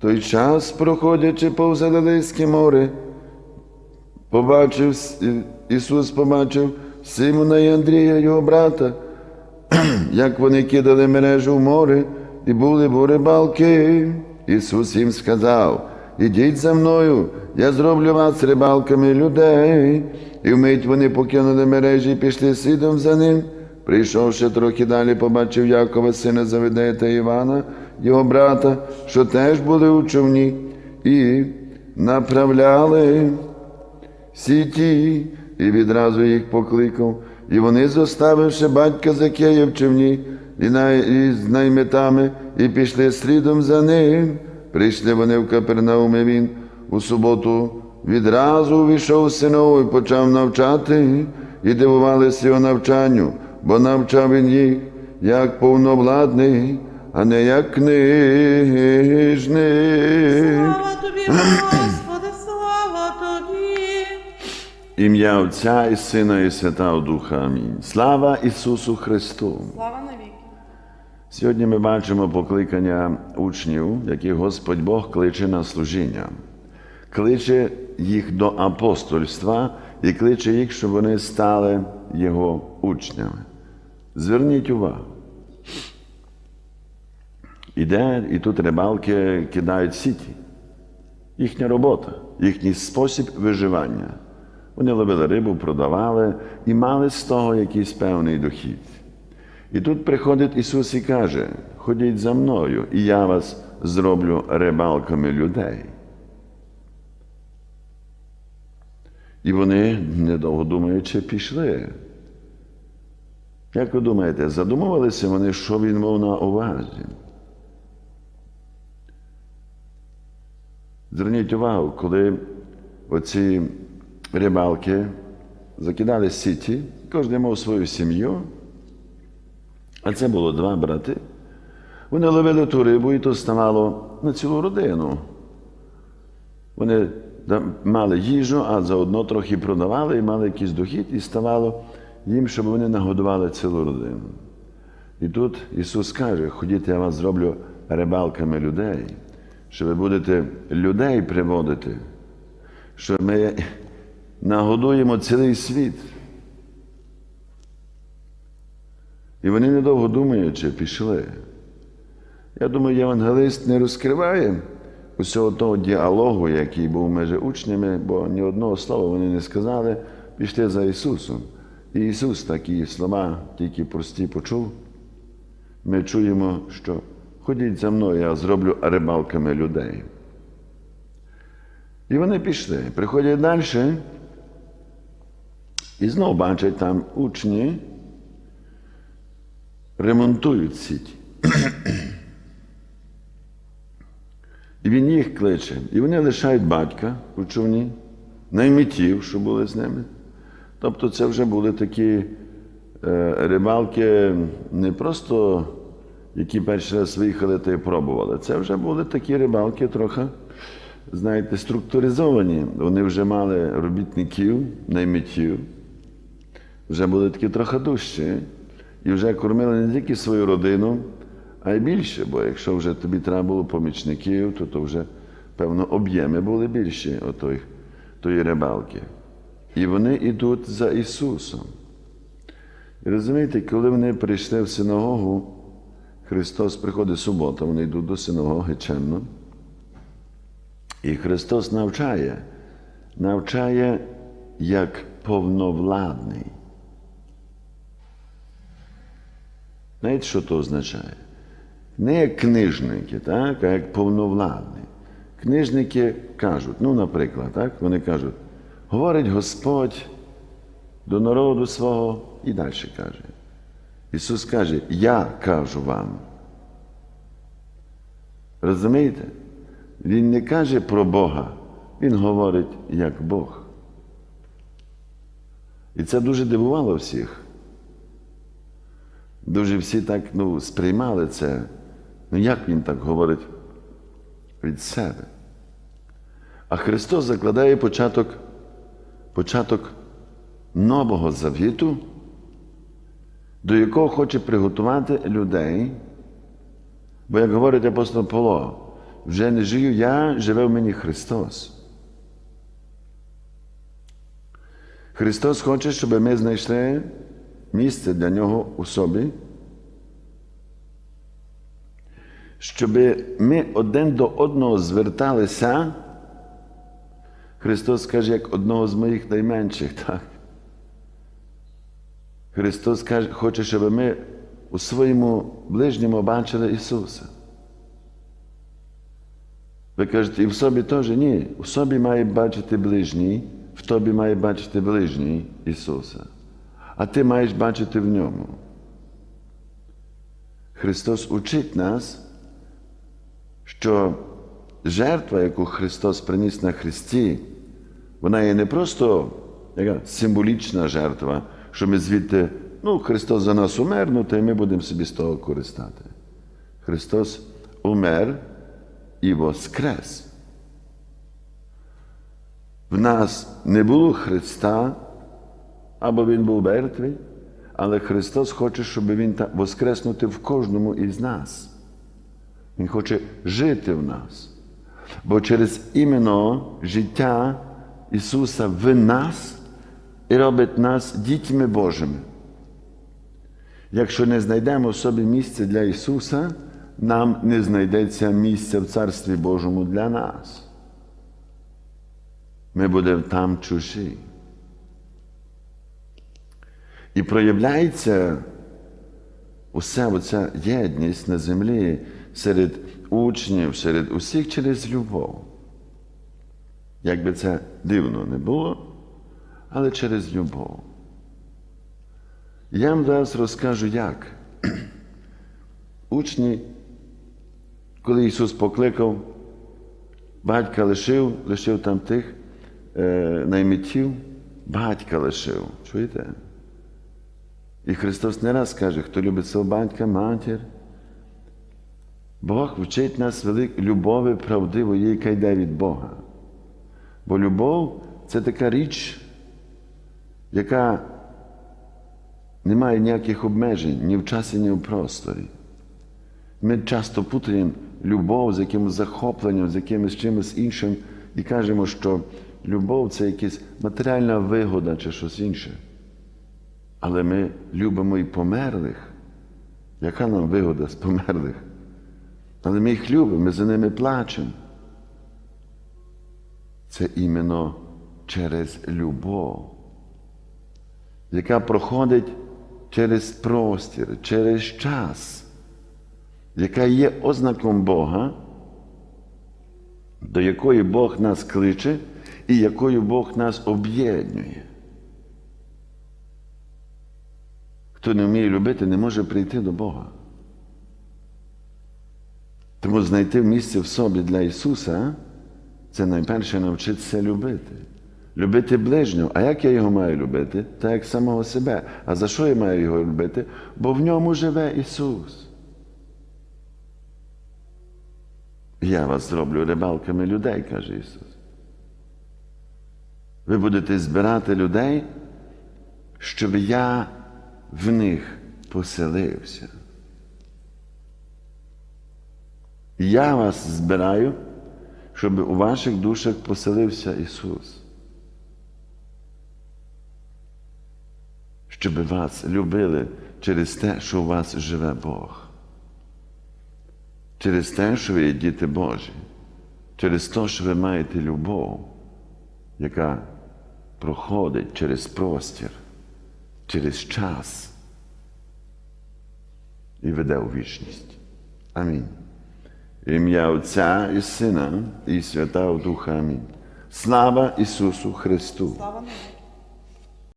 той час, проходячи повз Галилейське море, побачив Ісус побачив Симона і Андрія, його брата, як вони кидали мережу в море і були бо рибалки. Ісус їм сказав: Ідіть за мною, я зроблю вас рибалками людей. І вмить вони покинули мережі і пішли слідом за ним. Прийшовши трохи далі, побачив Якова, сина Завидея та Івана, його брата, що теж були у човні, і направляли сіті, і відразу їх покликав. І вони, зоставивши батька Закея в човні і, з найметами, і пішли слідом за ним. Прийшли вони в Капернаум, і він у суботу відразу увійшов синову і почав навчати, і дивувалися його навчанню, бо навчав він їх як повновладний, а не як книжник. Слава тобі, Господи, слава тобі. Ім'я Отця і Сина, і Святого Духа. Амінь. Слава Ісусу Христу! Слава навіки. Сьогодні ми бачимо покликання учнів, яких Господь Бог кличе на служіння, кличе їх до апостольства і кличе їх, щоб вони стали Його учнями. Зверніть увагу. Іде, і тут рибалки кидають сіті. Їхня робота, їхній спосіб виживання. Вони ловили рибу, продавали і мали з того якийсь певний дохід. І тут приходить Ісус і каже: ходіть за мною, і я вас зроблю рибалками людей. І вони, недовго думаючи, пішли. Як ви думаєте, задумувалися вони, що він мав на увазі? Зверніть увагу, коли оці рибалки закидали сіті, кожен мав свою сім'ю, а це було два брати. Вони ловили ту рибу, і то ставало на цілу родину. Вони мали їжу, а заодно трохи продавали і мали якийсь дохід, і ставало їм, щоб вони нагодували цілу родину. І тут Ісус каже: ходіть, я вас зроблю рибалками людей, що ви будете людей приводити, що ми нагодуємо цілий світ. І вони недовго думаючи, пішли. Я думаю, євангелист не розкриває усього того діалогу, який був між учнями, бо ні одного слова вони не сказали, пішли за Ісусом. І Ісус такі слова тільки прості почув. Ми чуємо, що ходіть за мною, я зроблю рибалками людей. І вони пішли. Приходять далі і знову бачать там учні ремонтують сіті. І він їх кличе. І вони лишають батька у човні, наймітів, що були з ними. Тобто це вже були такі е, рибалки не просто, які перший раз виїхали та й пробували. Це вже були такі рибалки трохи, знаєте, структуризовані. Вони вже мали робітників, наймітів, вже були такі трохи дужчі. І вже кормили не тільки свою родину, а й більше. Бо якщо вже тобі треба було помічників, то, то вже, певно, об'єми були більші отої, тої рибалки. І вони йдуть за Ісусом. І розумієте, коли вони прийшли в синагогу, Христос приходить субота, вони йдуть до синагоги чемно. І Христос навчає, навчає як повновладний. Знаєте, що то означає? Не як книжники, так, а як повновладні. Книжники кажуть, ну, наприклад, так, вони кажуть, говорить Господь до народу свого і далі каже. Ісус каже, я кажу вам. Розумієте? Він не каже про Бога, Він говорить як Бог. І це дуже дивувало всіх. Дуже всі так ну, сприймали це. Ну як він так говорить від себе? А Христос закладає початок, початок нового завіту, до якого хоче приготувати людей. Бо, як говорить апостол Павло, вже не жию я, живе в мені Христос. Христос хоче, щоб ми знайшли місце для нього у собі, щоб ми один до одного зверталися. Христос каже, як одного з моїх найменших, так? Христос каже, хоче, щоб ми у своєму ближньому бачили Ісуса. Ви кажете, і в собі теж ні. У собі має бачити ближній, в тобі має бачити ближній Ісуса. А ти маєш бачити в ньому. Христос учить нас, що жертва, яку Христос приніс на Христі, вона є не просто яка символічна жертва, що ми звідти, ну, Христос за нас умер, ну, то й ми будемо собі з того користати. Христос умер і воскрес. В нас не було Христа, або Він був мертвий, але Христос хоче, щоб Він воскреснути в кожному із нас. Він хоче жити в нас. Бо через іменно життя Ісуса в нас і робить нас дітьми Божими. Якщо не знайдемо в собі місце для Ісуса, нам не знайдеться місця в Царстві Божому для нас. Ми будемо там чужі. І проявляється уся оця єдність на землі серед учнів, серед усіх через любов. Як би це дивно не було, але через любов. Я вам зараз розкажу, як. Учні, коли Ісус покликав, батька лишив, лишив там тих е, наймитів, батька лишив. Чуєте? І Христос не раз каже, хто любить свого батька, матір. Бог вчить нас велик любові правдивої, яка йде від Бога. Бо любов це така річ, яка не має ніяких обмежень ні в часі, ні в просторі. Ми часто путаємо любов з якимось захопленням, з якимось чимось іншим і кажемо, що любов це якась матеріальна вигода чи щось інше. Але ми любимо і померлих. Яка нам вигода з померлих? Але ми їх любимо, ми за ними плачемо. Це іменно через любов, яка проходить через простір, через час, яка є ознаком Бога, до якої Бог нас кличе і якою Бог нас об'єднує. Хто не вміє любити, не може прийти до Бога. Тому знайти місце в собі для Ісуса це найперше навчитися любити. Любити ближнього. А як я його маю любити? Так як самого себе. А за що я маю його любити? Бо в ньому живе Ісус. Я вас зроблю рибалками людей, каже Ісус. Ви будете збирати людей, щоб я в них поселився. Я вас збираю, щоб у ваших душах поселився Ісус. Щоб вас любили через те, що у вас живе Бог. Через те, що ви є діти Божі, через те, що ви маєте любов, яка проходить через простір, через час і веде у вічність. Амінь. Ім'я Отця і Сина, і Святого Духа. Амінь. Слава Ісусу Христу! Слава.